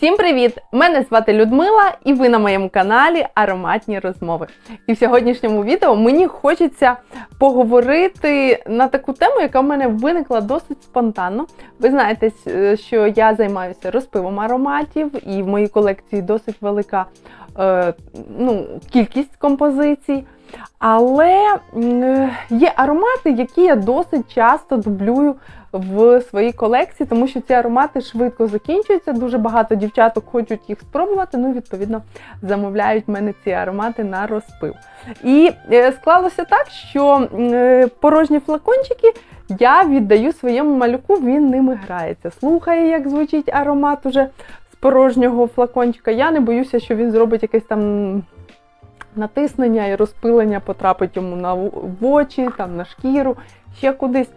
Всім привіт! Мене звати Людмила, і ви на моєму каналі Ароматні розмови. І в сьогоднішньому відео мені хочеться поговорити на таку тему, яка в мене виникла досить спонтанно. Ви знаєте, що я займаюся розпивом ароматів, і в моїй колекції досить велика е, ну, кількість композицій. Але е, є аромати, які я досить часто дублюю в своїй колекції, тому що ці аромати швидко закінчуються. Дуже багато дівчаток хочуть їх спробувати. Ну, відповідно, замовляють в мене ці аромати на розпив. І е, склалося так, що е, порожні флакончики я віддаю своєму малюку, він ними грається. Слухає, як звучить аромат уже з порожнього флакончика. Я не боюся, що він зробить якесь там. Натиснення і розпилення потрапить йому на в в очі, там на шкіру, ще кудись.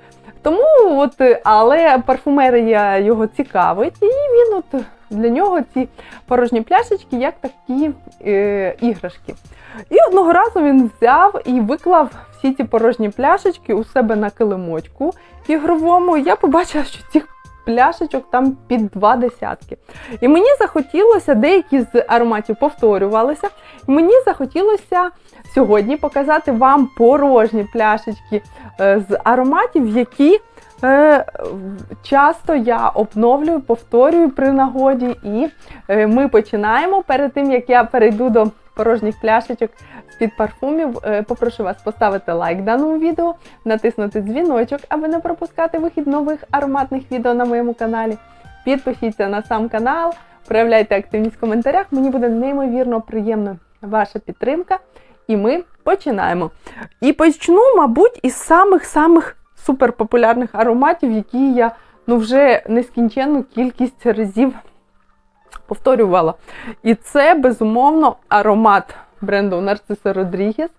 Тому, от, е, але парфумерія його цікавить, і він от для нього ці порожні пляшечки як такі е, іграшки. І одного разу він взяв і виклав всі ці порожні пляшечки у себе на килимочку ігровому. Я побачила, що цих пляшечок там під два десятки. І мені захотілося, деякі з ароматів повторювалися, і мені захотілося сьогодні показати вам порожні пляшечки е, з ароматів, які е, часто я обновлюю, повторюю при нагоді. І е, ми починаємо. Перед тим як я перейду до порожніх пляшечок з-під парфумів, е, попрошу вас поставити лайк даному відео, натиснути дзвіночок, аби не пропускати вихід нових ароматних відео на моєму каналі. Підпишіться на сам канал, проявляйте активність в коментарях. Мені буде неймовірно приємна ваша підтримка. І ми починаємо. І почну, мабуть, із самих-самих суперпопулярних ароматів, які я ну, вже нескінченну кількість разів повторювала. І це, безумовно, аромат бренду Narciso Rodriguez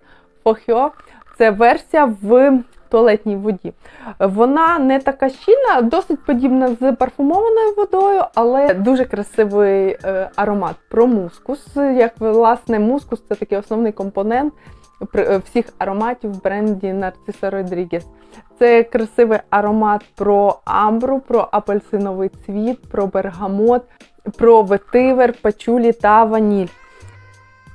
Фохьо. Це версія в туалетній воді. Вона не така щільна, досить подібна з парфумованою водою, але дуже красивий е, аромат про мускус. Як власне, мускус це такий основний компонент е, всіх ароматів в бренді Narciso Rodriguez. Це красивий аромат про амбру, про апельсиновий цвіт, про бергамот, про ветивер, пачулі та ваніль.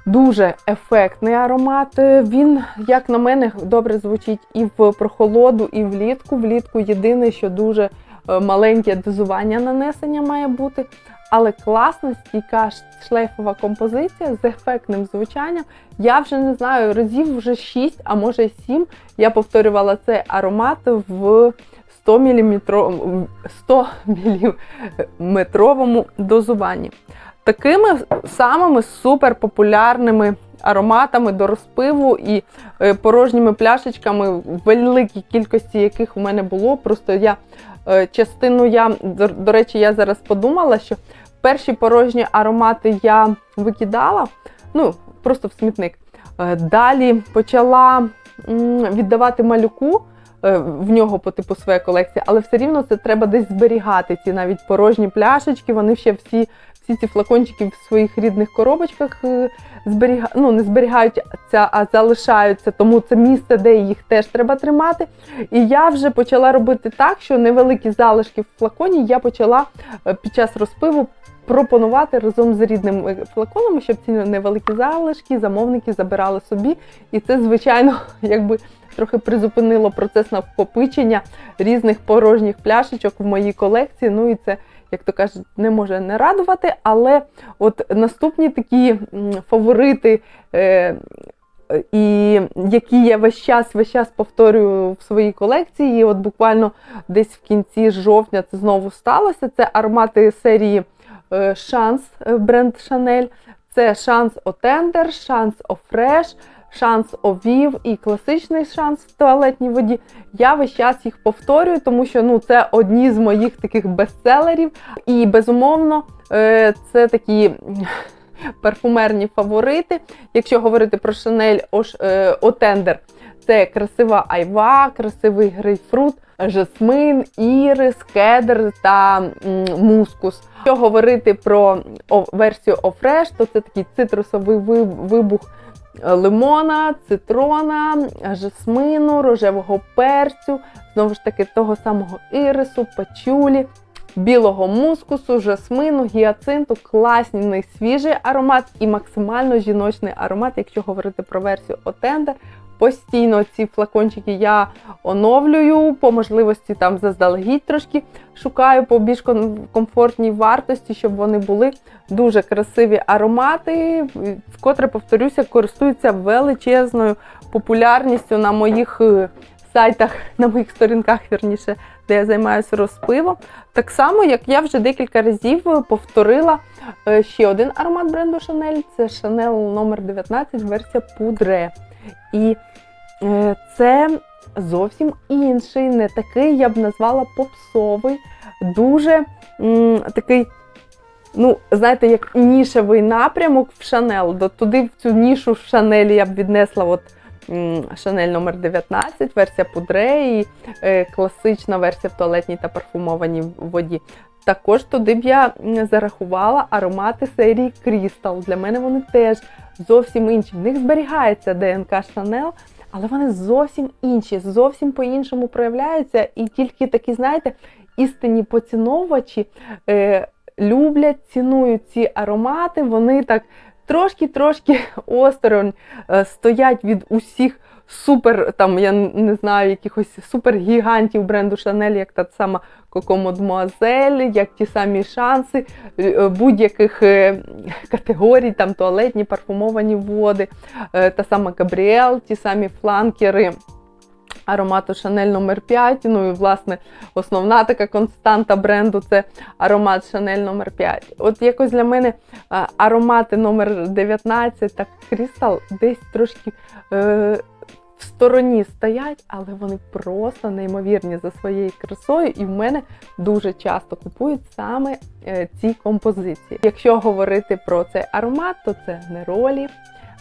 Дуже ефектний аромат. Він, як на мене, добре звучить і в прохолоду, і влітку. Влітку єдине, що дуже е, маленьке дозування нанесення має бути. Але класна, стійка шлейфова композиція з ефектним звучанням. Я вже не знаю, разів вже 6, а може 7 я повторювала цей аромат в 100 мм, 100 мм дозуванні. Такими самими суперпопулярними ароматами до розпиву і е, порожніми пляшечками, в великій кількості яких у мене було. Просто я частину я, до, речі, я зараз подумала, що перші порожні аромати я викидала, ну, просто в смітник. Е, Далі почала віддавати малюку. е, В нього по типу своя колекція, але все рівно це треба десь зберігати. Ці навіть порожні пляшечки, вони ще всі всі ці флакончики в своїх рідних коробочках е, зберіга... ну, не зберігаються, а залишаються, тому це місце, де їх теж треба тримати. І я вже почала робити так, що невеликі залишки в флаконі я почала е, під час розпиву пропонувати разом з рідними флаконами, щоб ці невеликі залишки замовники забирали собі. І це, звичайно, якби трохи призупинило процес накопичення різних порожніх пляшечок в моїй колекції. Ну і це як то кажуть, не може не радувати. Але от наступні такі фаворити, е, і які я весь час, весь час повторюю в своїй колекції. І от буквально десь в кінці жовтня це знову сталося. Це аромати серії е, Шанс, е, бренд Chanel. Це шанс Отендер, шанс Офреш, шанс Овів і класичний шанс в туалетній воді. Я весь час їх повторюю, тому що ну, це одні з моїх таких бестселерів. І безумовно, е, це такі парфумерні фаворити. Якщо говорити про Шанель Отендер, це красива айва, красивий грейпфрут, жасмин, ірис, кедр та мускус. Якщо говорити про версію Офреш, то це такий цитрусовий вибух лимона, цитрона, жасмину, рожевого перцю, знову ж таки того самого ірису, пачулі. білого мускусу, жасмину, гіацинту, класний свіжий аромат і максимально жіночний аромат, якщо говорити про версію Отендер. Постійно ці флакончики я оновлюю, по можливості там заздалегідь трошки шукаю по більш комфортній вартості, щоб вони були дуже красиві аромати. Вкотре повторюся, користуються величезною популярністю на моїх е, сайтах, на моїх сторінках, вірніше, де я займаюся розпивом. Так само, як я вже декілька разів повторила е, ще один аромат бренду Chanel, це Chanel номер 19 версія Poudre. І е, це зовсім інший, не такий, я б назвала попсовий, дуже м, такий, ну, знаєте, як нішевий напрямок в Шанел. До туди в цю нішу в Шанелі я б віднесла от м, Шанель номер 19, версія пудре і е, класична версія в туалетній та парфумованій воді. Також туди б я зарахувала аромати серії Crystal. Для мене вони теж зовсім інші. В них зберігається ДНК Шанел, але вони зовсім інші, зовсім по-іншому проявляються. І тільки такі, знаєте, істинні поціновувачі е, люблять, цінують ці аромати. Вони так трошки-трошки осторонь е, стоять від усіх супер, там, я не знаю, якихось супергігантів бренду Шанель, як та сама Коко Мадмуазель, як ті самі шанси е, будь-яких е, категорій, там туалетні, парфумовані води, е, та сама Габріел, ті самі фланкери. Аромату Шанель номер 5 Ну і власне основна така константа бренду це аромат Шанель номер 5 От якось для мене аромати номер 19 та Крістал десь трошки е, в стороні стоять, але вони просто неймовірні за своєю красою, і в мене дуже часто купують саме е, ці композиції. Якщо говорити про цей аромат, то це неролі,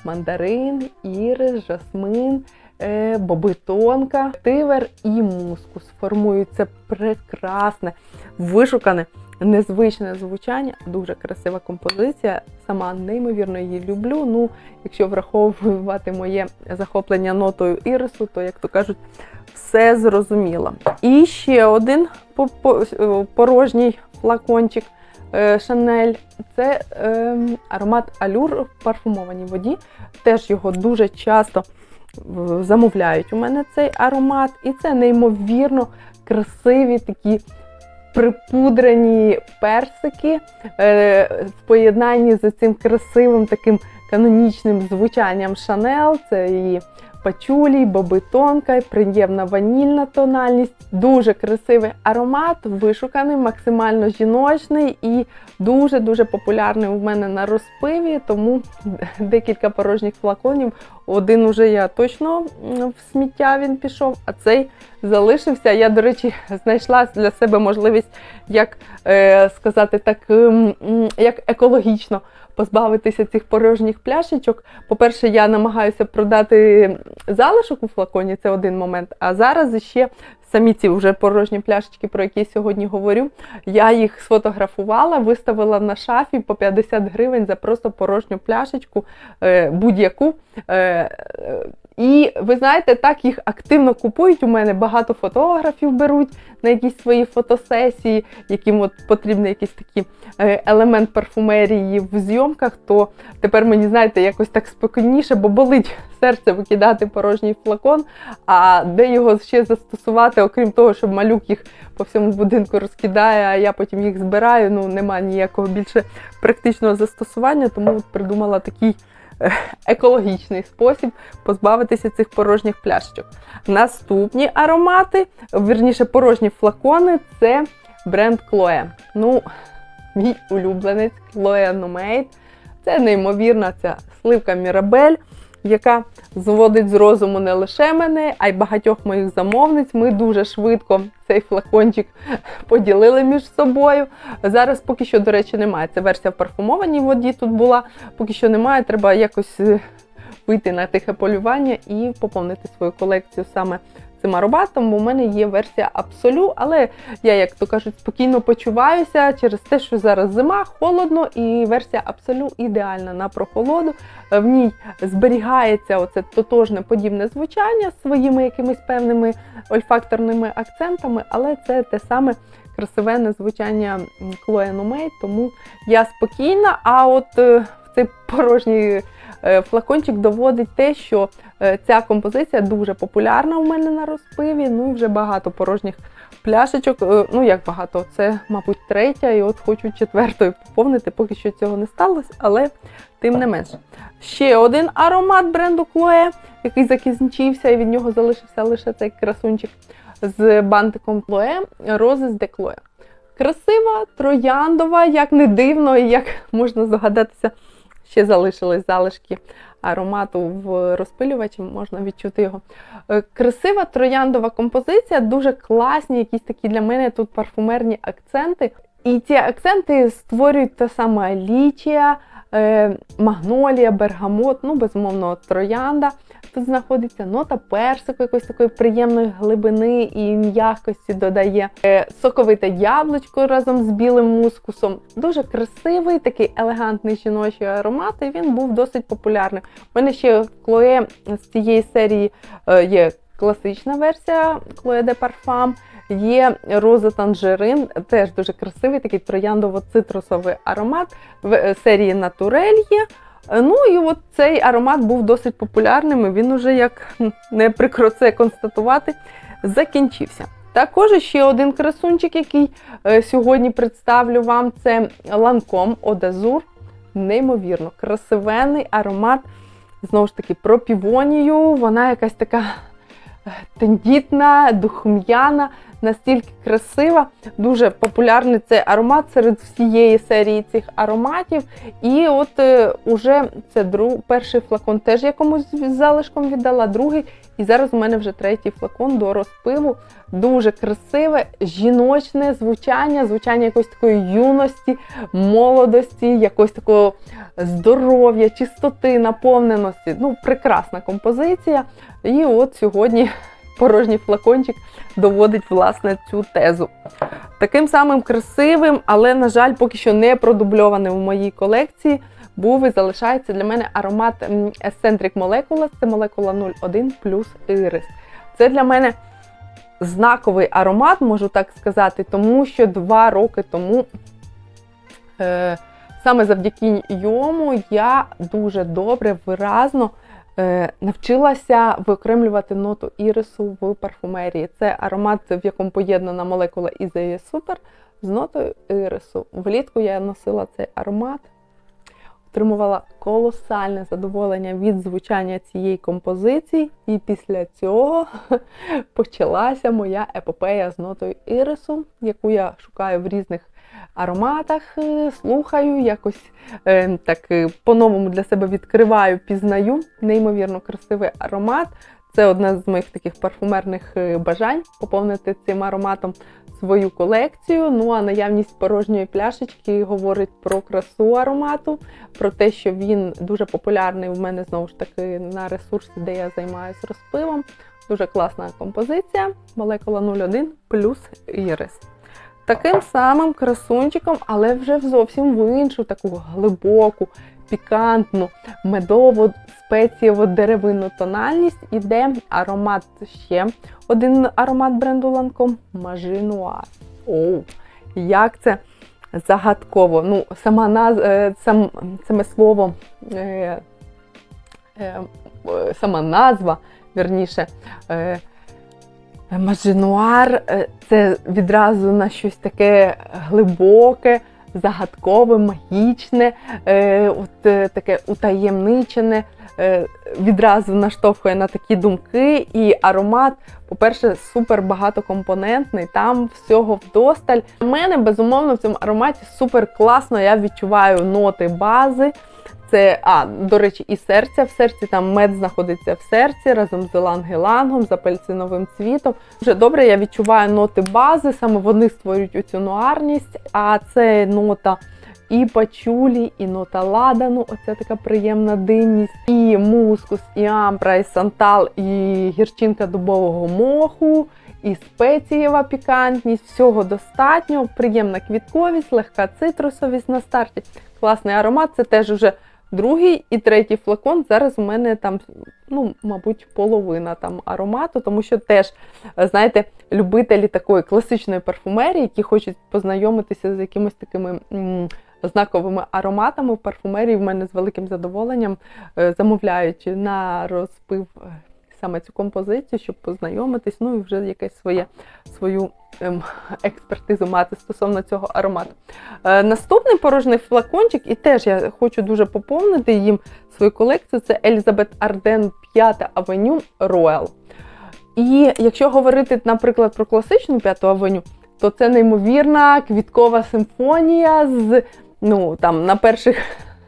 мандарин, ірис, жасмин. е, Бобитонка, тивер і мускус формують прекрасне, вишукане, незвичне звучання, дуже красива композиція. Сама неймовірно її люблю. Ну, якщо враховувати моє захоплення нотою ірису, то, як то кажуть, все зрозуміло. І ще один по- по- порожній флакончик Шанель. Це е, аромат Алюр в парфумованій воді. Теж його дуже часто замовляють у мене цей аромат. І це неймовірно красиві такі припудрені персики е, в поєднанні з цим красивим таким канонічним звучанням Шанел. Це її пачулі, бобитонка, приємна ванільна тональність. Дуже красивий аромат, вишуканий, максимально жіночний і дуже-дуже популярний у мене на розпиві, тому декілька порожніх флаконів. Один уже я точно в сміття він пішов, а цей залишився. Я, до речі, знайшла для себе можливість, як е, сказати так, е, як екологічно позбавитися цих порожніх пляшечок. По-перше, я намагаюся продати залишок у флаконі, це один момент. А зараз ще самі ці вже порожні пляшечки, про які я сьогодні говорю, я їх сфотографувала, виставила на шафі по 50 гривень за просто порожню пляшечку, е, будь-яку. І ви знаєте, так їх активно купують. У мене багато фотографів беруть на якісь свої фотосесії, яким от потрібен якийсь такий е, елемент парфумерії в зйомках, то тепер мені, знаєте, якось так спокійніше, бо болить серце викидати порожній флакон. А де його ще застосувати, окрім того, щоб малюк їх по всьому будинку розкидає, а я потім їх збираю. Ну немає ніякого більше практичного застосування, тому от придумала такий екологічний спосіб позбавитися цих порожніх пляшечок. Наступні аромати, вірніше, порожні флакони це бренд Chloe. Ну, мій улюбленець Chloe Nomade. Це неймовірна ця сливка Мірабель, яка зводить з розуму не лише мене, а й багатьох моїх замовниць. Ми дуже швидко цей флакончик поділили між собою. Зараз поки що, до речі, немає. Це версія в парфумованій воді тут була. Поки що немає, треба якось е, вийти на тихе полювання і поповнити свою колекцію саме цим ароматом, бо в мене є версія Абсолю, але я, як то кажуть, спокійно почуваюся через те, що зараз зима, холодно, і версія Абсолю ідеальна на прохолоду. В ній зберігається оце тотожне подібне звучання з своїми якимись певними ольфакторними акцентами, але це те саме красивенне звучання Chloe Nomade, тому я спокійна. А от е, цей порожній флакончик доводить те, що е, ця композиція дуже популярна у мене на розпиві. Ну і вже багато порожніх пляшечок. Е, Ну як багато, це, мабуть, третя, і от хочу четвертою поповнити. Поки що цього не сталося, але тим не менше. Ще один аромат бренду Chloe, який закінчився, і від нього залишився лише цей красунчик з бантиком Chloe, Roses de Chloe. Красива, трояндова, як не дивно, і як можна здогадатися, ще залишились залишки аромату в розпилювачі, можна відчути його. Е, Красива трояндова композиція, дуже класні, якісь такі для мене тут парфумерні акценти. І ці акценти створюють та сама лічія, е, магнолія, бергамот, ну, безумовно, троянда. Тут знаходиться нота персику, якоїсь такої приємної глибини і м'якості додає. Е, Соковите яблучко разом з білим мускусом. Дуже красивий, такий елегантний жіночий аромат, і він був досить популярним. У мене ще Chloe з цієї серії е, є класична версія Chloe de Parfum, Є роза танжерин, теж дуже красивий, такий трояндово-цитрусовий аромат. В е, серії Натурель є. Е, Ну і от цей аромат був досить популярним. і Він уже, як не прикро це констатувати, закінчився. Також ще один красунчик, який е, сьогодні представлю вам, це Eau d'Azur. Неймовірно, красивенний аромат. Знову ж таки, про півонію. Вона якась така е, тендітна, духм'яна, настільки красива. Дуже популярний цей аромат серед всієї серії цих ароматів. І от е, уже це друг, перший флакон теж якомусь залишком віддала, другий. І зараз у мене вже третій флакон до розпиву. Дуже красиве, жіночне звучання, звучання якоїсь такої юності, молодості, якогось такого здоров'я, чистоти, наповненості. Ну, прекрасна композиція. І от сьогодні порожній флакончик доводить власне цю тезу. Таким самим красивим, але, на жаль, поки що не продубльованим у моїй колекції, був і залишається для мене аромат Eccentric Molecules, це молекула 01 плюс Iris. Це для мене знаковий аромат, можу так сказати, тому що два роки тому. Е, Саме завдяки йому я дуже добре, виразно навчилася виокремлювати ноту ірису в парфумерії. Це аромат, в якому поєднана молекула Ізеї Супер з нотою ірису. Влітку я носила цей аромат, отримувала колосальне задоволення від звучання цієї композиції, і після цього почалася моя епопея з нотою ірису, яку я шукаю в різних ароматах, е, слухаю, якось е, так е, по-новому для себе відкриваю, пізнаю. Неймовірно красивий аромат. Це одне з моїх таких парфумерних бажань поповнити цим ароматом свою колекцію. Ну а наявність порожньої пляшечки говорить про красу аромату, про те, що він дуже популярний у мене знову ж таки на ресурсі, де я займаюся розпивом. Дуже класна композиція. Молекула 01 плюс ірис. Таким самим красунчиком, але вже зовсім в іншу таку глибоку, пікантну, медово спецієво деревинну тональність іде аромат ще один аромат бренду Majи Noir. Оу, як це загадково. Ну, сама наз... е, сам... саме слово, е... Е... сама назва, вірніше. Е... Мажинуар це відразу на щось таке глибоке, загадкове, магічне, е, от е, таке утаємничене, е, відразу наштовхує на такі думки. І аромат, по-перше, супер багатокомпонентний, там всього вдосталь. У мене, безумовно, в цьому ароматі супер класно. Я відчуваю ноти бази. Це, а, до речі, і серця в серці, там мед знаходиться в серці разом з елангелангом, з апельсиновим цвітом. Дуже добре, я відчуваю ноти бази, саме вони створюють оцю нуарність, а це нота і пачулі, і нота ладану, оця така приємна динність, і мускус, і амбра, і сантал, і гірчинка дубового моху, і спецієва пікантність, всього достатньо, приємна квітковість, легка цитрусовість на старті. Класний аромат, це теж уже другий і третій флакон. Зараз у мене там, ну, мабуть, половина там аромату, тому що теж, е, знаєте, любителі такої класичної парфумерії, які хочуть познайомитися з якимись такими. м, Знаковими ароматами в парфумерії в мене з великим задоволенням е, замовляють на розпив саме цю композицію, щоб познайомитись, ну і вже якесь своє свою ем, експертизу мати стосовно цього аромату. Е, наступний порожній флакончик, і теж я хочу дуже поповнити їм свою колекцію. Це Елізабет Арден 5 авеню Royal. І якщо говорити, наприклад, про класичну п'яту авеню, то це неймовірна квіткова симфонія з ну там на перших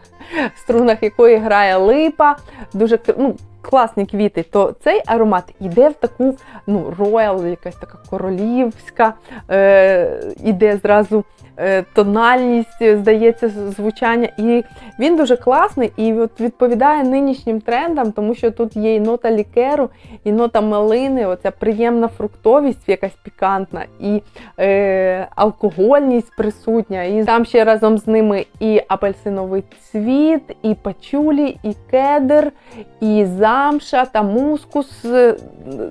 струнах якої грає липа, дуже ну, класні квіти, то цей аромат іде в таку ну, роял, якась така королівська, е, іде зразу е, тональність, здається, звучання. І він дуже класний і от відповідає нинішнім трендам, тому що тут є і нота лікеру, і нота малини, оця приємна фруктовість, якась пікантна, і е, алкогольність присутня. І там ще разом з ними і апельсиновий цвіт, і пачулі, і кедр, і замша та мускус. Е,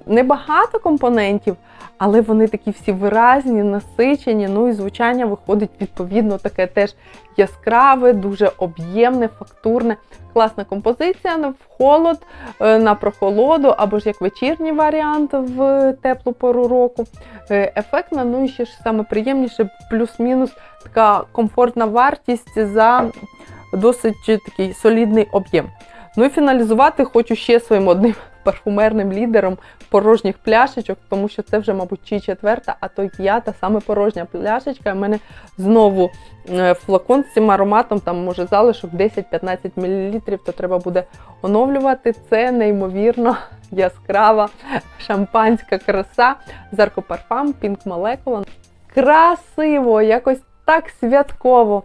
Небагато компонентів, але вони такі всі виразні, насичені. Ну і звучання виходить відповідно таке теж яскраве, дуже об'ємне, фактурне. Класна композиція в холод, е, на прохолоду, або ж як вечірній варіант в теплу пору року. Е, Ефектна, ну і ще ж саме приємніше, плюс-мінус така комфортна вартість за досить такий солідний об'єм. Ну і фіналізувати хочу ще своїм одним парфумерним лідером порожніх пляшечок, тому що це вже, мабуть, чи четверта, а то й п'ята, саме порожня пляшечка. У мене знову е, флакон з цим ароматом, там може залишок 10-15 мл, то треба буде оновлювати. Це неймовірно яскрава шампанська краса Zarco Parfum Pink Molecule. Красиво, якось так святково,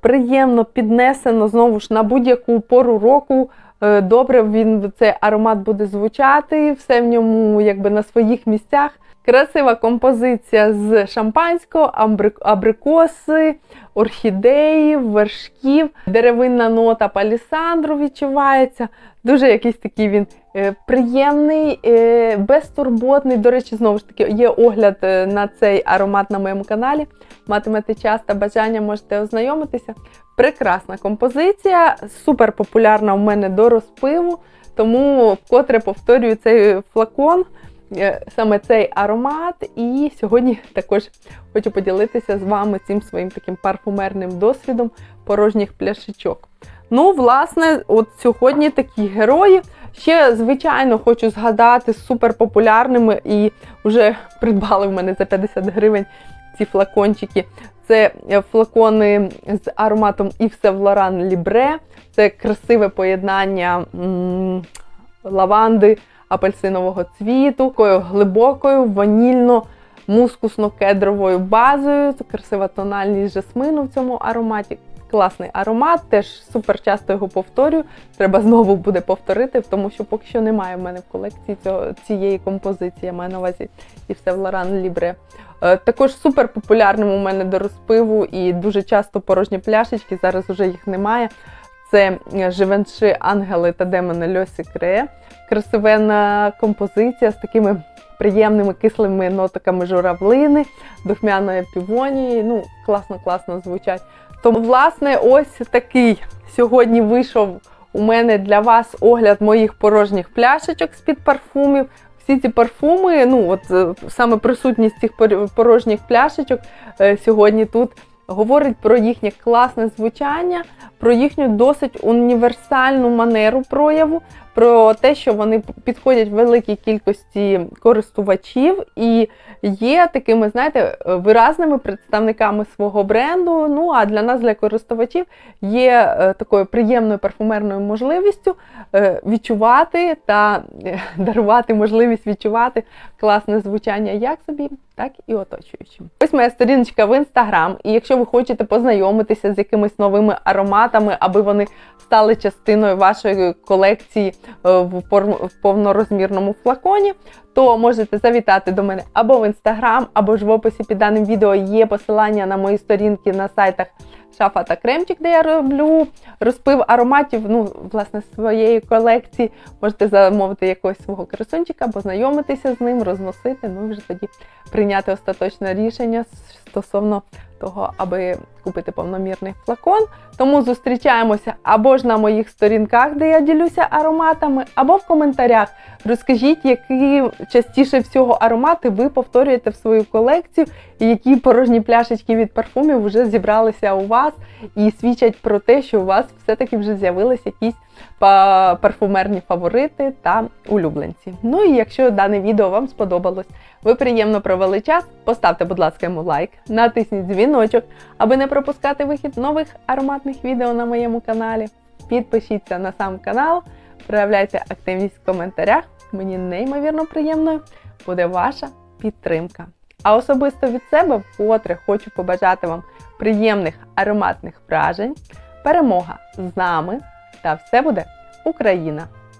приємно піднесено знову ж на будь-яку пору року. Е, Добре, він цей аромат буде звучати, все в ньому якби на своїх місцях. Красива композиція з шампанського, абрикоси, орхідеї, вершків, деревинна нота палісандру відчувається. Дуже якийсь такий він е, приємний, е, безтурботний. До речі, знову ж таки, є огляд е, на цей аромат на моєму каналі. Матимете час та бажання, можете ознайомитися. Прекрасна композиція, супер популярна у мене до розпиву, тому вкотре повторюю цей флакон, саме цей аромат. І сьогодні також хочу поділитися з вами цим своїм таким парфумерним досвідом порожніх пляшечок. Ну, власне, от сьогодні такі герої. Ще, звичайно, хочу згадати суперпопулярними і вже придбали в мене за 50 гривень ці флакончики. Це е, флакони з ароматом Yves Laurent Libre. Це красиве поєднання м, лаванди, апельсинового цвіту, такою глибокою ванільно-мускусно-кедровою базою. Це красива тональність жасмину в цьому ароматі. Класний аромат, теж супер часто його повторюю. Треба знову буде повторити, тому що поки що немає в мене в колекції цього, цієї композиції. Я маю на увазі і все в Лоран Лібре. Е, Також супер популярним у мене до розпиву і дуже часто порожні пляшечки. Зараз вже їх немає. Це е, Живенши Ангели та Демони Льо Секре. Красивенна композиція з такими приємними кислими нотиками журавлини, духмяної півонії. Ну, класно-класно звучать. Тому, власне, ось такий сьогодні вийшов у мене для вас огляд моїх порожніх пляшечок з-під парфумів. Всі ці парфуми, ну от е, саме присутність цих порожніх пляшечок е, сьогодні тут говорить про їхнє класне звучання, про їхню досить універсальну манеру прояву, про те, що вони підходять великій кількості користувачів і є такими, знаєте, виразними представниками свого бренду. Ну а для нас, для користувачів, є е, такою приємною парфумерною можливістю е, відчувати та е, дарувати можливість відчувати класне звучання як собі, так і оточуючим. Ось моя сторіночка в інстаграм. І якщо ви хочете познайомитися з якимись новими ароматами, аби вони стали частиною вашої колекції е, в повнорозмірному флаконі, то можете завітати до мене або в інстаграм, або ж в описі під даним відео. Є посилання на мої сторінки на сайтах шафа та кремчик, де я роблю розпив ароматів. Ну, власне, своєї колекції. Можете замовити якогось свого красунчика, познайомитися з ним, розносити. Ну і вже тоді прийняти остаточне рішення стосовно того, аби купити повномірний флакон. Тому зустрічаємося або ж на моїх сторінках, де я ділюся ароматами, або в коментарях. Розкажіть, які частіше всього аромати ви повторюєте в свою колекцію, і які порожні пляшечки від парфумів вже зібралися у вас і свідчать про те, що у вас все-таки вже з'явилися якісь парфумерні фаворити та улюбленці. Ну і якщо дане відео вам сподобалось, ви приємно провели час, поставте, будь ласка, йому лайк, натисніть дзвіночок, аби не пропускати вихід нових ароматних відео на моєму каналі. Підпишіться на сам канал, проявляйте активність в коментарях. Мені неймовірно приємною буде ваша підтримка. А особисто від себе вкотре хочу побажати вам приємних ароматних вражень, перемога з нами та все буде Україна!